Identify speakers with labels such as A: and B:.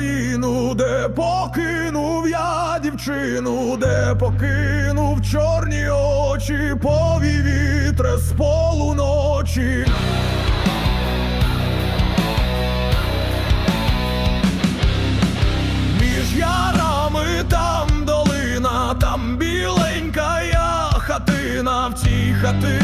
A: Україну, де покинув я дівчину, де покинув чорні очі, пові вітре з полуночі. Між ярами там долина, там біленька я хатина, в цій хатині